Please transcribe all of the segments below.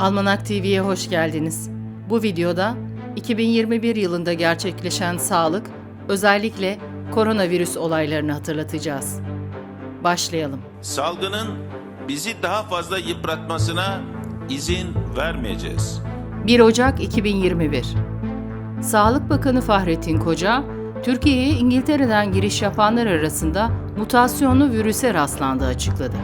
Almanak TV'ye hoş geldiniz. Bu videoda 2021 yılında gerçekleşen sağlık, özellikle koronavirüs olaylarını hatırlatacağız. Başlayalım. Salgının bizi daha fazla yıpratmasına izin vermeyeceğiz. 1 Ocak 2021 Sağlık Bakanı Fahrettin Koca, Türkiye'ye İngiltere'den giriş yapanlar arasında mutasyonlu virüse rastlandığı açıkladı.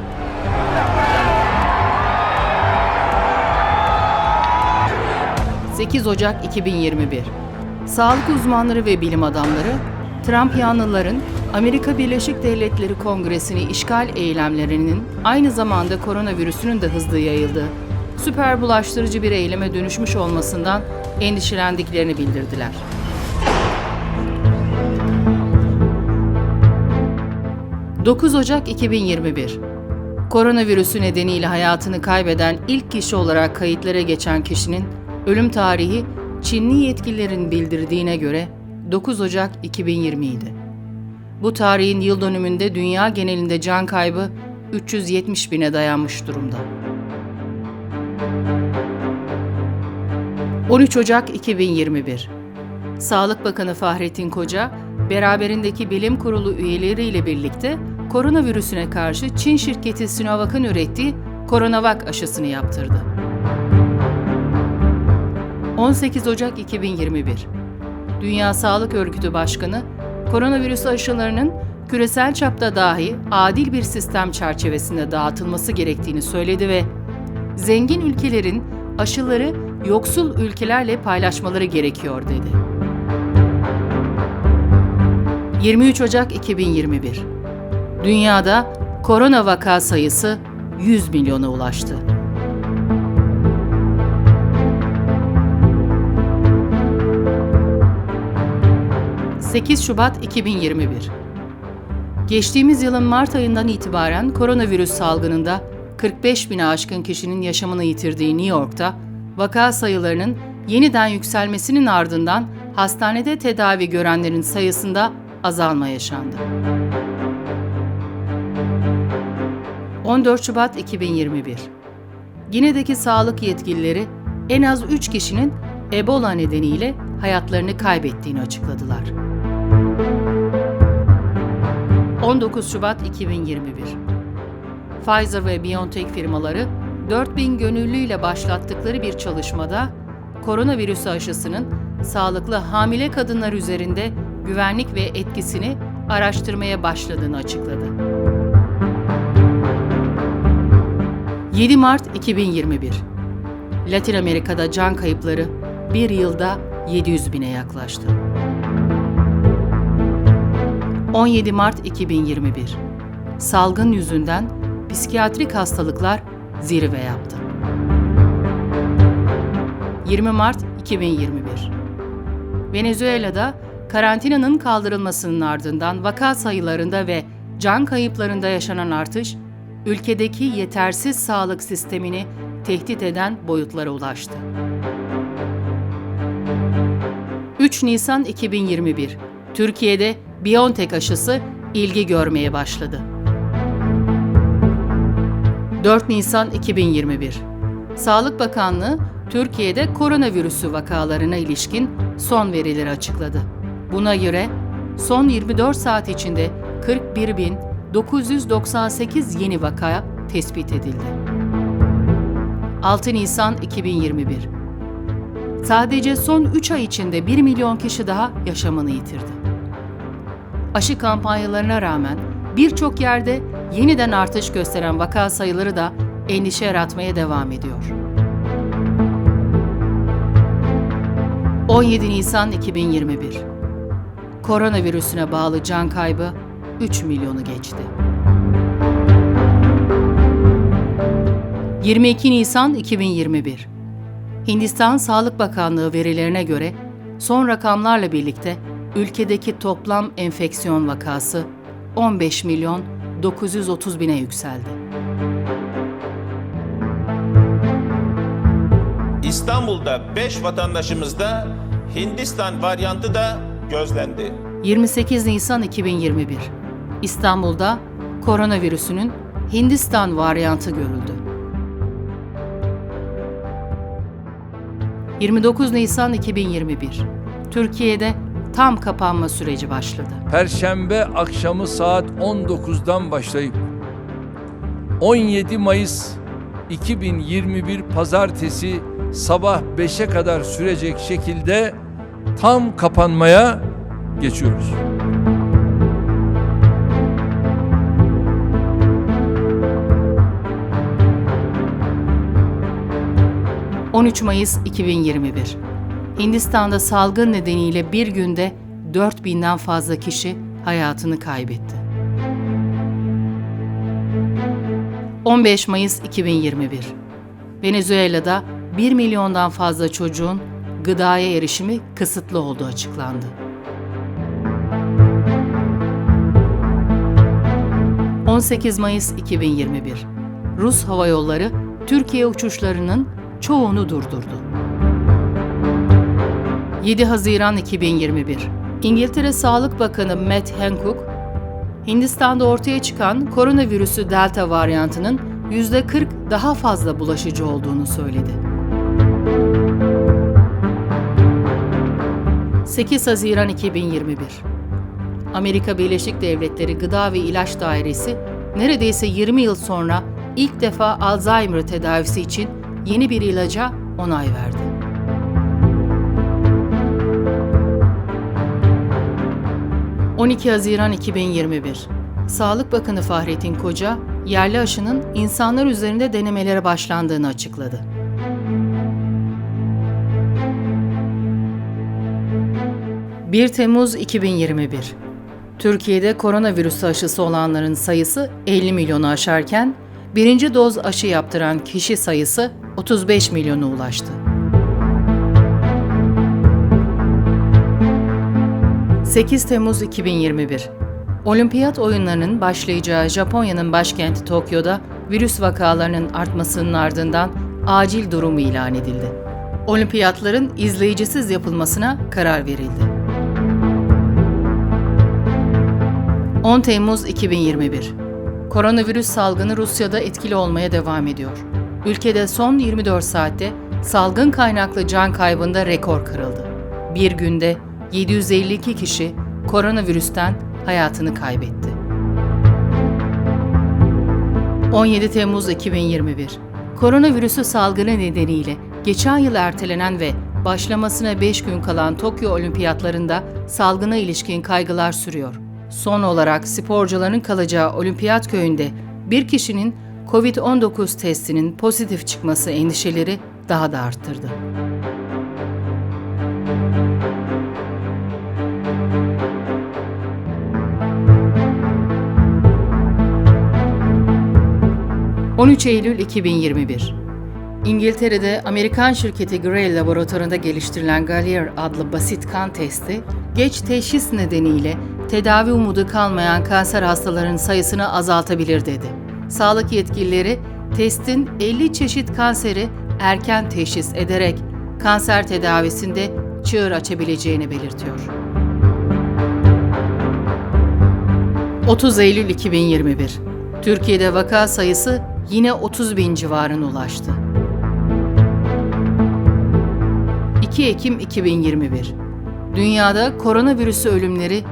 ...8 Ocak 2021 Sağlık uzmanları ve bilim adamları... ...Trump yanlıların Amerika Birleşik Devletleri Kongresi'ni işgal eylemlerinin... ...aynı zamanda koronavirüsünün de hızlı yayıldığı... ...süper bulaştırıcı bir eyleme dönüşmüş olmasından... ...endişelendiklerini bildirdiler. ...9 Ocak 2021 Koronavirüsü nedeniyle hayatını kaybeden ilk kişi olarak kayıtlara geçen kişinin ölüm tarihi Çinli yetkililerin bildirdiğine göre 9 Ocak 2020 idi. Bu tarihin yıl dönümünde dünya genelinde can kaybı 370 bine dayanmış durumda. 13 Ocak 2021 Sağlık Bakanı Fahrettin Koca, beraberindeki bilim kurulu üyeleriyle birlikte koronavirüsüne karşı Çin şirketi Sinovac'ın ürettiği Coronavac aşısını yaptırdı. 18 Ocak 2021 Dünya Sağlık Örgütü Başkanı, koronavirüs aşılarının küresel çapta dahi adil bir sistem çerçevesinde dağıtılması gerektiğini söyledi ve zengin ülkelerin aşıları yoksul ülkelerle paylaşmaları gerekiyor dedi. 23 Ocak 2021 Dünyada korona vaka sayısı 100 milyona ulaştı. ...8 Şubat 2021 Geçtiğimiz yılın Mart ayından itibaren koronavirüs salgınında 45 bine aşkın kişinin yaşamını yitirdiği New York'ta vaka sayılarının yeniden yükselmesinin ardından hastanede tedavi görenlerin sayısında azalma yaşandı. 14 Şubat 2021 Gine'deki sağlık yetkilileri en az 3 kişinin Ebola nedeniyle hayatlarını kaybettiğini açıkladılar. 19 Şubat 2021 Pfizer ve BioNTech firmaları 4000 gönüllüyle başlattıkları bir çalışmada koronavirüs aşısının sağlıklı hamile kadınlar üzerinde güvenlik ve etkisini araştırmaya başladığını açıkladı. 7 Mart 2021 Latin Amerika'da can kayıpları bir yılda 700 bine yaklaştı. 17 Mart 2021 Salgın yüzünden psikiyatrik hastalıklar zirve yaptı. 20 Mart 2021 Venezuela'da karantinanın kaldırılmasının ardından vaka sayılarında ve can kayıplarında yaşanan artış, ülkedeki yetersiz sağlık sistemini tehdit eden boyutlara ulaştı. 3 Nisan 2021 Türkiye'de BioNTech aşısı ilgi görmeye başladı. 4 Nisan 2021 Sağlık Bakanlığı Türkiye'de koronavirüsü vakalarına ilişkin son verileri açıkladı. Buna göre son 24 saat içinde 41.998 yeni vaka tespit edildi. 6 Nisan 2021 Sadece son 3 ay içinde 1 milyon kişi daha yaşamını yitirdi. Aşı kampanyalarına rağmen birçok yerde yeniden artış gösteren vaka sayıları da endişe yaratmaya devam ediyor. 17 Nisan 2021 Koronavirüsüne bağlı can kaybı 3 milyonu geçti. 22 Nisan 2021 Hindistan Sağlık Bakanlığı verilerine göre son rakamlarla birlikte ülkedeki toplam enfeksiyon vakası 15 milyon 930 bine yükseldi. İstanbul'da 5 vatandaşımızda Hindistan varyantı da gözlendi. 28 Nisan 2021 İstanbul'da koronavirüsünün Hindistan varyantı görüldü. 29 Nisan 2021. Türkiye'de tam kapanma süreci başladı. Perşembe akşamı saat 19'dan başlayıp 17 Mayıs 2021 Pazartesi sabah 5'e kadar sürecek şekilde tam kapanmaya geçiyoruz. – 13 Mayıs 2021. Hindistan'da salgın nedeniyle bir günde 4000'den fazla kişi hayatını kaybetti. 15 Mayıs 2021. Venezuela'da 1 milyondan fazla çocuğun gıdaya erişimi kısıtlı olduğu açıklandı. 18 Mayıs 2021. Rus Hava Yolları Türkiye uçuşlarının çoğunu durdurdu. 7 Haziran 2021. İngiltere Sağlık Bakanı Matt Hancock, Hindistan'da ortaya çıkan koronavirüsü Delta varyantının %40 daha fazla bulaşıcı olduğunu söyledi. 8 Haziran 2021. Amerika Birleşik Devletleri Gıda ve İlaç Dairesi neredeyse 20 yıl sonra ilk defa Alzheimer tedavisi için yeni bir ilaca onay verdi. ...12 Haziran 2021. Sağlık Bakanı Fahrettin Koca, yerli aşının insanlar üzerinde denemelere başlandığını açıkladı. ...1 Temmuz 2021. Türkiye'de koronavirüs aşısı olanların sayısı 50 milyonu aşarken... ...birinci doz aşı yaptıran kişi sayısı 35 milyona ulaştı. 8 Temmuz 2021 Olimpiyat oyunlarının başlayacağı Japonya'nın başkenti Tokyo'da virüs vakalarının artmasının ardından acil durum ilan edildi. Olimpiyatların izleyicisiz yapılmasına karar verildi. 10 Temmuz 2021 Koronavirüs salgını Rusya'da etkili olmaya devam ediyor. Ülkede son 24 saatte salgın kaynaklı can kaybında rekor kırıldı. Bir günde 752 kişi koronavirüsten hayatını kaybetti. 17 Temmuz 2021 Koronavirüsü salgını nedeniyle geçen yıl ertelenen ve başlamasına 5 gün kalan Tokyo Olimpiyatlarında salgına ilişkin kaygılar sürüyor. Son olarak sporcuların kalacağı olimpiyat köyünde bir kişinin COVID-19 testinin pozitif çıkması endişeleri daha da arttırdı. ...13 Eylül 2021 İngiltere'de Amerikan şirketi Gray laboratuvarında geliştirilen Gallier adlı basit kan testi, geç teşhis nedeniyle tedavi umudu kalmayan kanser hastalarının sayısını azaltabilir dedi. Sağlık yetkilileri testin 50 çeşit kanseri erken teşhis ederek kanser tedavisinde çığır açabileceğini belirtiyor. 30 Eylül 2021 Türkiye'de vaka sayısı yine 30 bin civarına ulaştı. 2 Ekim 2021 Dünyada koronavirüsü ölümleri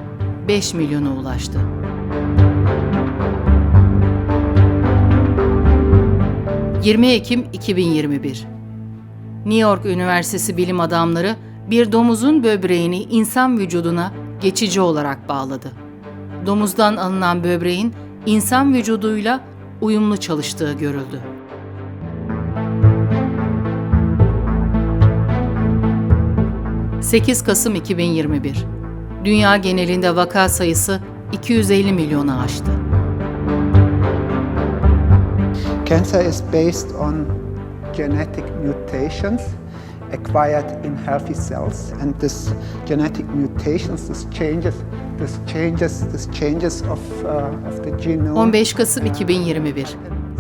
5 milyona ulaştı. ...20 Ekim 2021 New York Üniversitesi bilim adamları bir domuzun böbreğini insan vücuduna geçici olarak bağladı. Domuzdan alınan böbreğin insan vücuduyla uyumlu çalıştığı görüldü. ...8 Kasım 2021 Dünya genelinde vaka sayısı 250 milyonu aştı. Cancer is based on genetic mutations acquired in healthy cells, and this genetic mutations, this changes, this changes, this changes of, uh, of the genome. 15 Kasım 2021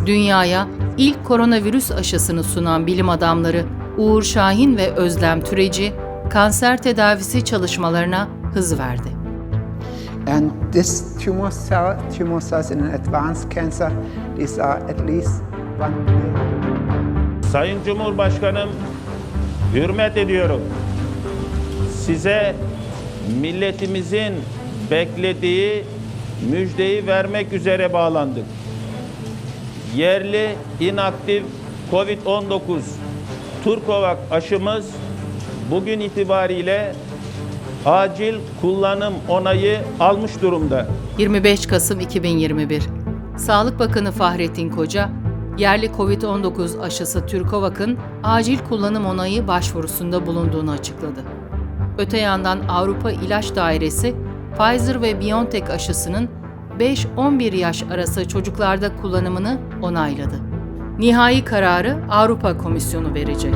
Dünyaya ilk koronavirüs aşısını sunan bilim adamları Uğur Şahin ve Özlem Türeci kanser tedavisi çalışmalarına hız verdi. And this tumor cell, tumor cells in an advanced cancer, these are at least one billion. Sayın Cumhurbaşkanım hürmet ediyorum. Size milletimizin beklediği müjdeyi vermek üzere bağlandık. Yerli inaktif COVID-19 Turkovak aşımız bugün itibariyle acil kullanım onayı almış durumda. 25 Kasım 2021 Sağlık Bakanı Fahrettin Koca, yerli COVID-19 aşısı Türkovak'ın acil kullanım onayı başvurusunda bulunduğunu açıkladı. Öte yandan Avrupa İlaç Dairesi, Pfizer ve BioNTech aşısının 5-11 yaş arası çocuklarda kullanımını onayladı. Nihai kararı Avrupa Komisyonu verecek.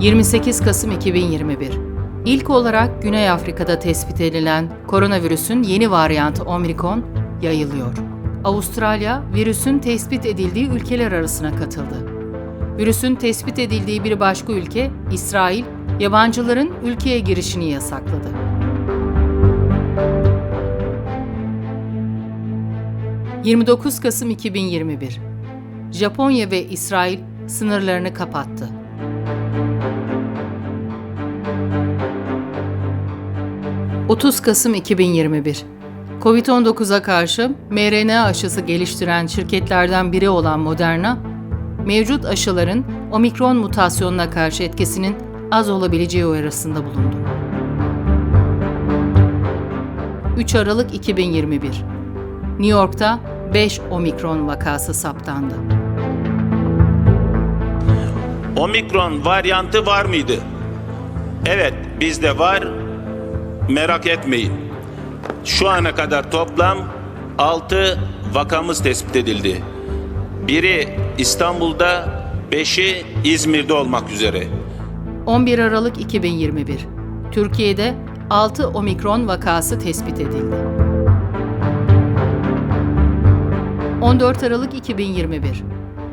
...28 Kasım 2021 İlk olarak Güney Afrika'da tespit edilen koronavirüsün yeni varyantı Omikron yayılıyor. Avustralya, virüsün tespit edildiği ülkeler arasına katıldı. Virüsün tespit edildiği bir başka ülke, İsrail, yabancıların ülkeye girişini yasakladı. ...29 Kasım 2021 Japonya ve İsrail sınırlarını kapattı. ...30 Kasım 2021 Covid-19'a karşı mRNA aşısı geliştiren şirketlerden biri olan Moderna, mevcut aşıların omikron mutasyonuna karşı etkisinin az olabileceği uyarısında bulundu. 3 Aralık 2021 New York'ta 5 omikron vakası saptandı. Omikron varyantı var mıydı? Evet, bizde var. Merak etmeyin. Şu ana kadar toplam 6 vakamız tespit edildi. Biri İstanbul'da, 5'i İzmir'de olmak üzere. 11 Aralık 2021 Türkiye'de 6 omikron vakası tespit edildi. 14 Aralık 2021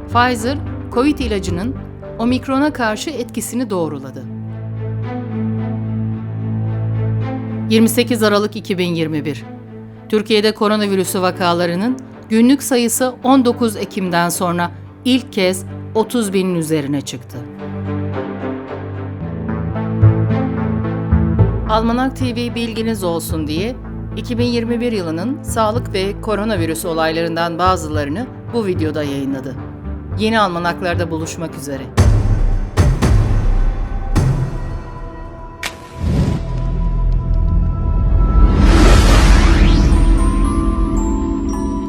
Pfizer, Covid ilacının omikrona karşı etkisini doğruladı. 28 Aralık 2021 Türkiye'de koronavirüsü vakalarının günlük sayısı 19 Ekim'den sonra ilk kez 30 binin üzerine çıktı. Almanak TV bilginiz olsun diye 2021 yılının sağlık ve koronavirüs olaylarından bazılarını bu videoda yayınladı. Yeni almanaklarda buluşmak üzere.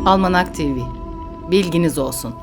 Almanak TV. Bilginiz olsun.